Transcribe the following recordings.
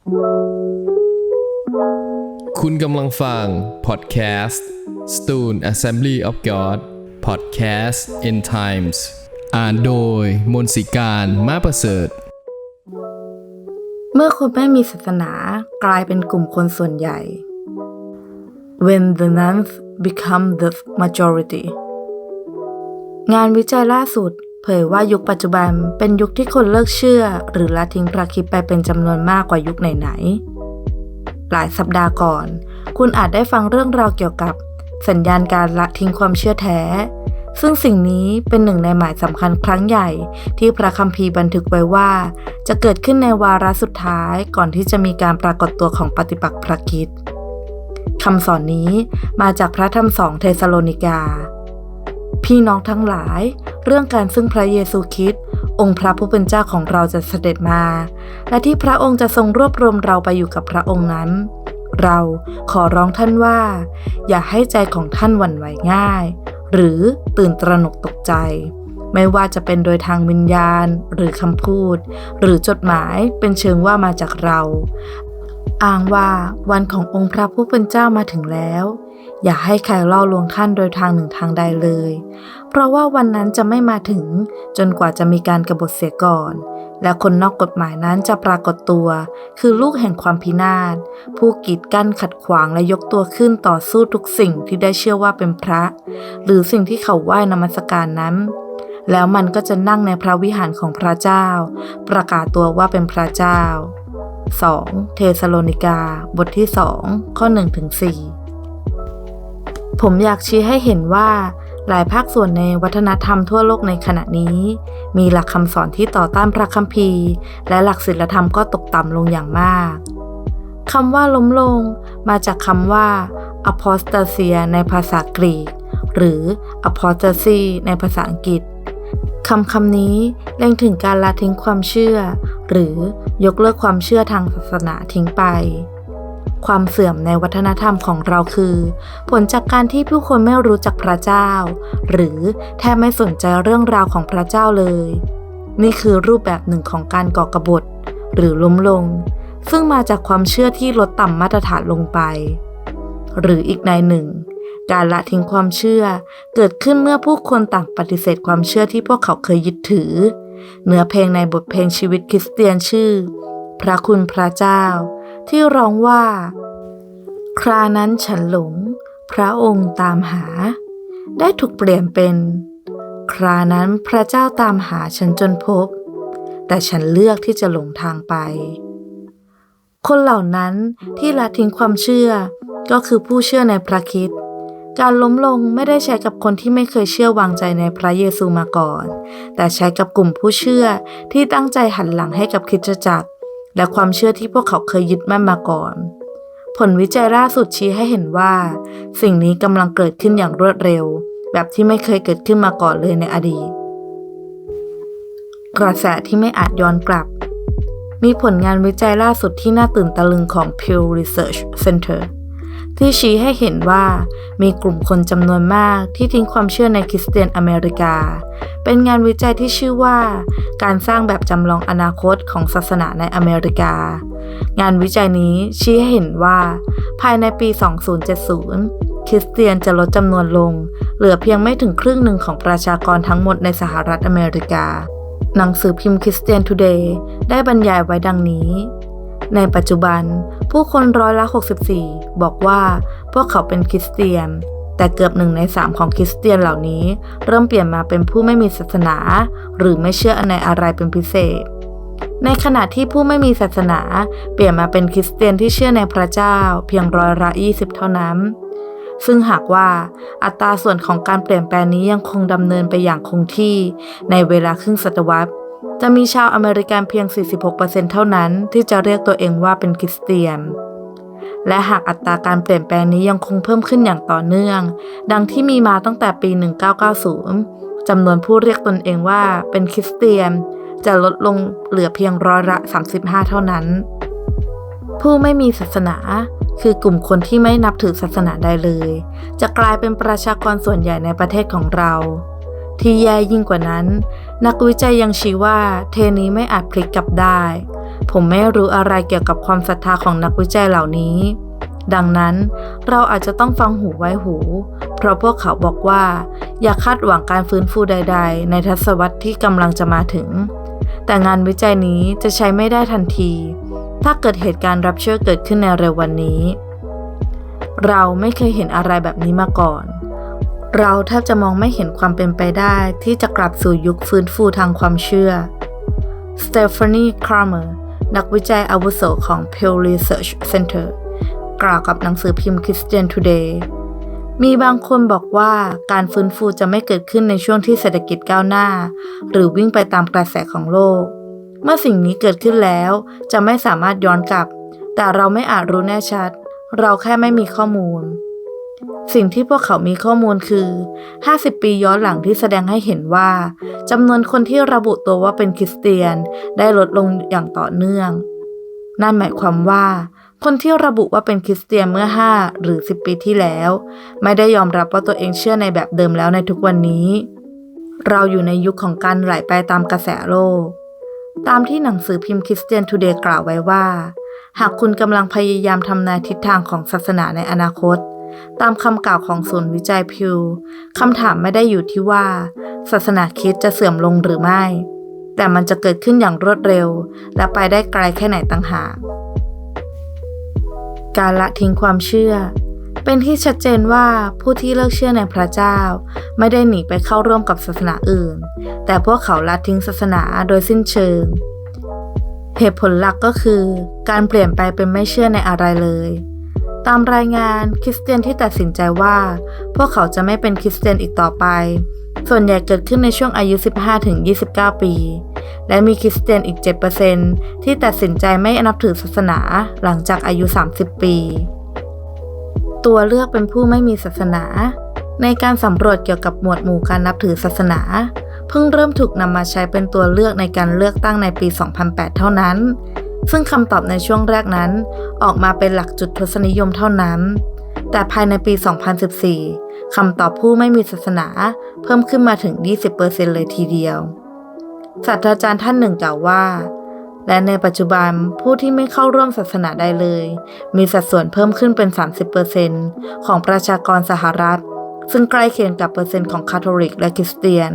คุณกำลังฟัง podcast Stone Assembly of God podcast End Times อ่านโดยมนสิการมาประเสริฐ เมื่อคนไม่มีศาสนากลายเป็นกลุ่มคนส่วนใหญ่ when the nuns become the majority งานวิจัยล่าสุด เผยว่ายุคปัจจุบันเป็นยุคที่คนเลิกเชื่อ หรือละทิ้งพระคิดไปเป็นจำนวนมากกว่ายุคไหนๆ หลายสัปดาห์ก่อน คุณอาจได้ฟังเรื่องราวเกี่ยวกับสัญญาณการละทิ้งความเชื่อแท้ ซึ่งสิ่งนี้เป็นหนึ่งในหมายสำคัญครั้งใหญ่ ที่พระคัมภีร์บันทึกไว้ว่า จะเกิดขึ้นในวาระสุดท้ายก่อนที่จะมีการปรากฏตัวของปฏิปักษ์พระคิดคำสอนนี้มาจากพระธรรมสองเทสโลนิกา พี่น้องทั้งหลาย เรื่องการซึ่งพระเยซูคริสต์องค์พระผู้เป็นเจ้าของเราจะเสด็จมา และที่พระองค์จะทรงรวบรวมเราไปอยู่กับพระองค์นั้น เราขอร้องท่านว่า อย่าให้ใจของท่านหวั่นไหวง่าย หรือตื่นตระหนกตกใจ ไม่ว่าจะเป็นโดยทางวิญญาณ หรือคำพูด หรือจดหมายเป็นเชิงว่ามาจากเรา อ้างว่าวันขององค์พระผู้เป็นเจ้ามาถึงแล้ว อย่าให้ใครล่อลวงท่านโดยทางหนึ่งทางใดเลย เพราะว่าวันนั้นจะไม่มาถึงจนกว่าจะมีการกรบฏเสียก่อน และคนนอกกฎหมายนั้นจะปรากฏตัว คือลูกแห่งความพินาศ ผู้กีดกั้นขัดขวางและยกตัวขึ้นต่อสู้ทุกสิ่งที่ได้เชื่อว่าเป็นพระ หรือสิ่งที่เขาไหว้นมัสการนั้น แล้วมันก็จะนั่งในพระวิหารของพระเจ้า ประกาศตัวว่าเป็นพระเจ้า 2. เทสโลนิกา บทที่ 2 ข้อ1ถึง4 ผมอยากชี้ให้เห็นว่า หลายภาคส่วนในวัฒนธรรมทั่วโลกในขณะนี้ มีหลักคำสอนที่ต่อต้านพระคัมภีร์ และหลักศีลธรรมก็ตกต่ำลงอย่างมากคำว่าล้มลง มาจากคำว่า apostasia ในภาษากรีก หรือ apostasy ในภาษาอังกฤษคำคำนี้เล็งถึงการละทิ้งความเชื่อ หรือยกเลิกความเชื่อทางศาสนาทิ้งไป ความเสื่อมในวัฒนธรรมของเราคือ ผลจากการที่ผู้คนไม่รู้จักพระเจ้า หรือแทบไม่สนใจเรื่องราวของพระเจ้าเลย นี่คือรูปแบบหนึ่งของการก่อกบฏ หรือล้มลง ซึ่งมาจากความเชื่อที่ลดต่ำมาตรฐานลงไป หรืออีกในหนึ่ง การละทิ้งความเชื่อ เกิดขึ้นเมื่อผู้คนต่างปฏิเสธความเชื่อที่พวกเขาเคยยึดถือ เนื้อเพลงในบทเพลงชีวิตคริสเตียนชื่อ พระคุณพระเจ้า ที่ร้องว่า ครานั้นฉันหลง พระองค์ตามหา ได้ถูกเปลี่ยนเป็น ครานั้นพระเจ้าตามหาฉันจนพบ แต่ฉันเลือกที่จะหลงทางไป คนเหล่านั้นที่ละทิ้งความเชื่อก็คือผู้เชื่อในพระคิดการล้มลงไม่ได้ใช้กับคนที่ไม่เคยเชื่อวางใจในพระเยซูมาก่อน แต่ใช้กับกลุ่มผู้เชื่อที่ตั้งใจหันหลังให้กับคริสตจักร และความเชื่อที่พวกเขาเคยยึดมั่นมาก่อน ผลวิจัยล่าสุดชี้ให้เห็นว่า สิ่งนี้กำลังเกิดขึ้นอย่างรวดเร็ว แบบที่ไม่เคยเกิดขึ้นมาก่อนเลยในอดีต กระแสที่ไม่อาจย้อนกลับ มีผลงานวิจัยล่าสุดที่น่าตื่นตะลึงของ Pew Research Center ที่ชี้ให้เห็นว่ามีกลุ่มคนจำนวนมากที่ทิ้งความเชื่อในคริสเตียนอเมริกา เป็นงานวิจัยที่ชื่อว่า การสร้างแบบจำลองอนาคตของศาสนาในอเมริกา งานวิจัยนี้ชี้ให้เห็นว่า ภายในปี 2070 คริสเตียนจะลดจำนวนลง เหลือเพียงไม่ถึงครึ่งหนึ่งของประชากรทั้งหมดในสหรัฐอเมริกา หนังสือพิมพ์คริสเตียนทูเดย์ได้บรรยายไว้ดังนี้ ในปัจจุบัน ผู้คนร้อยละ 64 บอกว่า พวกเขาเป็นคริสเตียน แต่เกือบหนึ่งในสามของคริสเตียนเหล่านี้ เริ่มเปลี่ยนมาเป็นผู้ไม่มีศาสนา หรือไม่เชื่อในอะไรเป็นพิเศษ ในขณะที่ผู้ไม่มีศาสนา เปลี่ยนมาเป็นคริสเตียนที่เชื่อในพระเจ้า เพียงร้อยละ 20 เท่านั้นซึ่งหากว่าอัตราส่วนของการเปลี่ยนแปลงนี้ยังคงดำเนินไปอย่างคงที่ในเวลาครึ่งศตวรรษ จะมีชาวอเมริกันเพียง 46%เท่านั้นที่จะเรียกตัวเองว่าเป็นคริสเตียน และหากอัตราการเปลี่ยนแปลงนี้ยังคงเพิ่มขึ้นอย่างต่อเนื่อง ดังที่มีมาตั้งแต่ปี 1990 จำนวนผู้เรียกตนเองว่าเป็นคริสเตียน จะลดลงเหลือเพียงร้อยละ 35 เท่านั้น ผู้ไม่มีศาสนาคือกลุ่มคนที่ไม่นับถือศาสนาใดเลย จะกลายเป็นประชากรส่วนใหญ่ในประเทศของเรา ที่แย่ยิ่งกว่านั้น นักวิจัยยังชี้ว่าเทนี้ไม่อาจพลิกกลับได้ ผมไม่รู้อะไรเกี่ยวกับความศรัทธาของนักวิจัยเหล่านี้ ดังนั้นเราอาจจะต้องฟังหูไว้หู เพราะพวกเขาบอกว่า อย่าคาดหวังการฟื้นฟูใด ๆ ในทศวรรษที่กำลังจะมาถึง แต่งานวิจัยนี้จะใช้ไม่ได้ทันที ถ้าเกิดเหตุการณ์รับเชื่อเกิดขึ้นในเร็ววันนี้ เราไม่เคยเห็นอะไรแบบนี้มาก่อน เราแทบจะมองไม่เห็นความเป็นไปได้ที่จะกลับสู่ยุคฟื้นฟูทางความเชื่อสเตฟานีคาร์เมอร์นักวิจัยอาวุโสของ Pew Research Center กล่าวกับหนังสือพิมพ์ Christian Today มีบางคนบอกว่าการฟื้นฟูจะไม่เกิดขึ้นในช่วงที่เศรษฐกิจก้าวหน้า หรือวิ่งไปตามกระแสของโลก เมื่อสิ่งนี้เกิดขึ้นแล้วจะไม่สามารถย้อนกลับ แต่เราไม่อาจรู้แน่ชัด เราแค่ไม่มีข้อมูล สิ่งที่พวกเขามีข้อมูลคือ 50 ปีย้อนหลังที่แสดงให้เห็นว่าจำนวนคนที่ระบุตัวว่าเป็นคริสเตียนได้ลดลงอย่างต่อเนื่อง นั่นหมายความว่า คนที่ระบุว่าเป็นคริสเตียนเมื่อ 5 หรือ 10 ปีที่แล้ว ไม่ได้ยอมรับว่าตัวเองเชื่อในแบบเดิมแล้วในทุกวันนี้ เราอยู่ในยุคของการไหลไปตามกระแสโลก ตามที่หนังสือพิมพ์คริสเตียนทูเดย์กล่าวไว้ว่า หากคุณกำลังพยายามทำนายทิศทางของศาสนาในอนาคต ตามคำกล่าวของศูนย์วิจัยพิวคำถามไม่ได้อยู่ที่ว่า ศาสนาคริสต์จะเสื่อมลงหรือไม่ แต่มันจะเกิดขึ้นอย่างรวดเร็ว และไปได้ไกลแค่ไหนต่างหากการละทิ้งความเชื่อ เป็นที่ชัดเจนว่าผู้ที่เลิกเชื่อในพระเจ้า ไม่ได้หนีไปเข้าร่วมกับศาสนาอื่น แต่พวกเขาละทิ้งศาสนาโดยสิ้นเชิง เหตุผลหลักก็คือ การเปลี่ยนไปเป็นไม่เชื่อในอะไรเลย ตามรายงานคริสเตียนที่ตัดสินใจว่า พวกเขาจะไม่เป็นคริสเตียนอีกต่อไป ส่วนใหญ่เกิดขึ้นในช่วงอายุ 15-29 ปี และมีคริสเตียนอีก 7%ที่ตัดสินใจไม่นับถือศาสนาหลังจากอายุ 30 ปี ตัวเลือกเป็นผู้ไม่มีศาสนา ในการสำรวจเกี่ยวกับหมวดหมู่การนับถือศาสนา เพิ่งเริ่มถูกนำมาใช้เป็นตัวเลือกในการเลือกตั้งในปี 2008 เท่านั้น ซึ่งคำตอบในช่วงแรกนั้น ออกมาเป็นหลักจุดทศนิยมเท่านั้น แต่ภายในปี 2014 คำตอบผู้ไม่มีศาสนาเพิ่มขึ้นมาถึง 20%เลยทีเดียว ศาสตราจารย์ท่านหนึ่งกล่าวว่า และในปัจจุบันผู้ที่ไม่เข้าร่วมศาสนาใดเลย มีสัดส่วนเพิ่มขึ้นเป็น 30%ของประชากรสหรัฐ ซึ่งใกล้เคียงกับเปอร์เซ็นต์ของคาทอลิกและคริสเตียน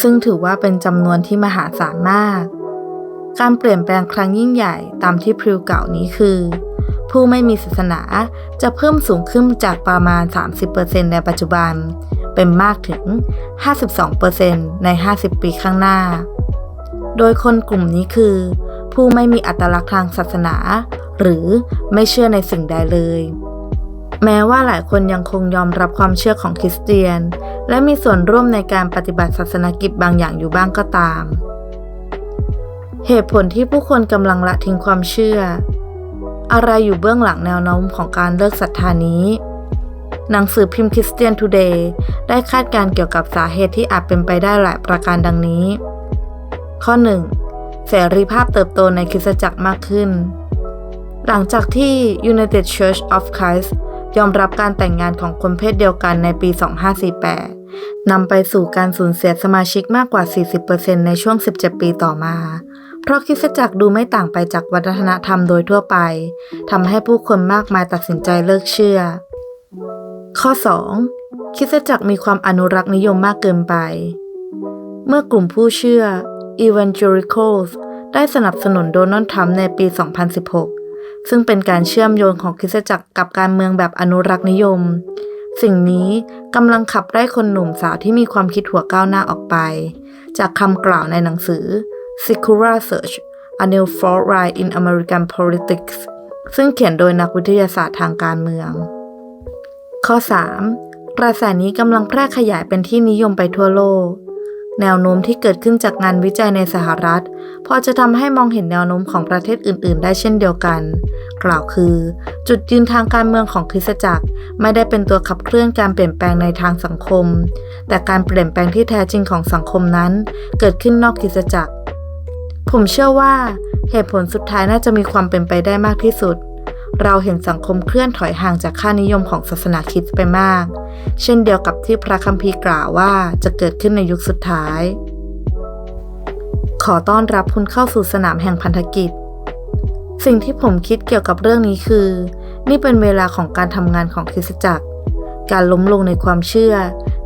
ซึ่งถือว่าเป็นจำนวนที่มหาศาลมาก การเปลี่ยนแปลงครั้งยิ่งใหญ่ตามที่พริวเก่านี้คือ ผู้ไม่มีศาสนาจะเพิ่มสูงขึ้นจากประมาณ 30%ในปัจจุบัน เป็นมากถึง 52%ใน 50 ปีข้างหน้า โดยคนกลุ่มนี้คือ ผู้ไม่มีอัตลักษณ์ทางศาสนา หรือไม่เชื่อในสิ่งใดเลย แม้ว่าหลายคนยังคงยอมรับความเชื่อของคริสเตียน และมีส่วนร่วมในการปฏิบัติศาสนกิจบางอย่างอยู่บ้างก็ตาม เหตุผลที่ผู้คนกำลังละทิ้งความเชื่อ อะไรอยู่เบื้องหลังแนวโน้มของการเลิกศรัทธานี้ หนังสือพิมพ์ Christian Today ได้คาดการณ์เกี่ยวกับสาเหตุที่อาจเป็นไปได้หลายประการดังนี้ ข้อ 1. เสรีภาพเติบโตในคริสตจักรมากขึ้น หลังจากที่ United Church of Christ ยอมรับการแต่งงานของคนเพศเดียวกันในปี 2548 นำไปสู่การสูญเสียสมาชิกมากกว่า 40%ในช่วง 17 ปีต่อมา เพราะคริสตจักรดูไม่ต่างไปจากวัฒนธรรมโดยทั่วไปทำให้ผู้คนมากมายตัดสินใจเลิกเชื่อ ข้อ 2. คริสตจักรมีความอนุรักษ์นิยมมากเกินไป เมื่อกลุ่มผู้เชื่อ Evangelicals ได้สนับสนุนโดนัลด์ทรัมป์ในปี 2016 ซึ่งเป็นการเชื่อมโยงของคริสตจักรกับการเมืองแบบอนุรักษ์นิยม สิ่งนี้กำลังขับไล่คนหนุ่มสาวที่มีความคิดหัวก้าวหน้าออกไป จากคำกล่าวในหนังสือ Secular Search A New Fault Line in American Politics ซึ่งเขียนโดยนักวิทยาศาสตร์ทางการเมือง ข้อ 3. กระแสนี้กำลังแพร่ขยายเป็นที่นิยมไปทั่วโลก แนวโน้มที่เกิดขึ้นจากงานวิจัยในสหรัฐ พอจะทำให้มองเห็นแนวโน้มของประเทศอื่น ๆ ได้เช่นเดียวกัน กล่าวคือ จุดยืนทางการเมืองของคริสตจักร ไม่ได้เป็นตัวขับเคลื่อนการเปลี่ยนแปลงในทางสังคม แต่การเปลี่ยนแปลงที่แท้จริงของสังคมนั้น เกิดขึ้นนอกคริสตจักร ผมเชื่อว่าเหตุผลสุดท้ายน่าจะมีความเป็นไปได้มากที่สุด เราเห็นสังคมเคลื่อนถอยห่างจากค่านิยมของศาสนาคริสต์ไปมาก เช่นเดียวกับที่พระคัมภีร์กล่าวว่าจะเกิดขึ้นในยุคสุดท้าย ขอต้อนรับคุณเข้าสู่สนามแห่งพันธกิจ สิ่งที่ผมคิดเกี่ยวกับเรื่องนี้คือ นี่เป็นเวลาของการทำงานของคริสตจักร การล้มลงในความเชื่อ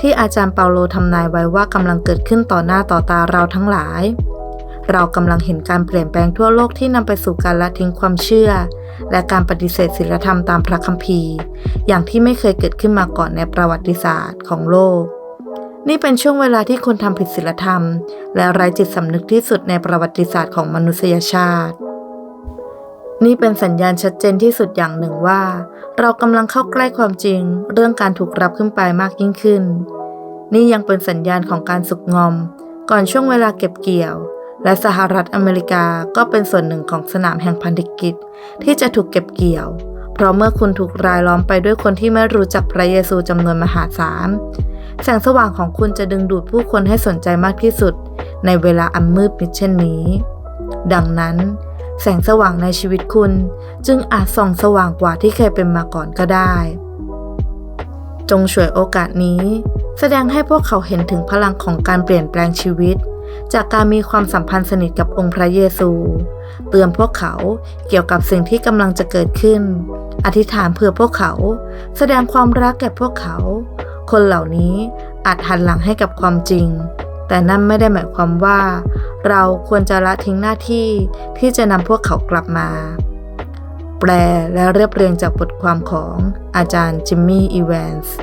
ที่อาจารย์เปาโลทำนายไว้ว่ากำลังเกิดขึ้นต่อหน้าต่อตาเราทั้งหลาย เรากำลังเห็นการเปลี่ยนแปลงทั่วโลกที่นำไปสู่การละทิ้งความเชื่อ และการปฏิเสธศีลธรรมตามพระคัมภีร์ อย่างที่ไม่เคยเกิดขึ้นมาก่อนในประวัติศาสตร์ของโลก นี่เป็นช่วงเวลาที่คนทำผิดศีลธรรม และไร้จิตสำนึกที่สุดในประวัติศาสตร์ของมนุษยชาติ นี่เป็นสัญญาณชัดเจนที่สุดอย่างหนึ่งว่า เรากำลังเข้าใกล้ความจริง เรื่องการถูกรับขึ้นไปมากยิ่งขึ้น นี่ยังเป็นสัญญาณของการสุกงอม ก่อนช่วงเวลาเก็บเกี่ยว และสหรัฐอเมริกาก็เป็นส่วนหนึ่งของสนามแห่งพันธกิจ ที่จะถูกเก็บเกี่ยว เพราะเมื่อคุณถูกรายล้อมไปด้วยคนที่ไม่รู้จักพระเยซูจำนวนมหาศาล แสงสว่างของคุณจะดึงดูดผู้คนให้สนใจมากที่สุด ในเวลาอันมืดมิดเช่นนี้ ดังนั้น แสงสว่างในชีวิตคุณ จึงอาจส่องสว่างกว่าที่เคยเป็นมาก่อนก็ได้ จงฉวยโอกาสนี้ แสดงให้พวกเขาเห็นถึงพลังของการเปลี่ยนแปลงชีวิต จากการมีความสัมพันธ์สนิทกับองค์พระเยซู เตือนพวกเขาเกี่ยวกับสิ่งที่กำลังจะเกิดขึ้น อธิษฐานเพื่อพวกเขา แสดงความรักแก่พวกเขา คนเหล่านี้อาจหันหลังให้กับความจริง แต่นั่นไม่ได้หมายความว่า เราควรจะละทิ้งหน้าที่ที่จะนำพวกเขากลับมา แปลและเรียบเรียงจากบทความของอาจารย์จิมมี่อีแวนส์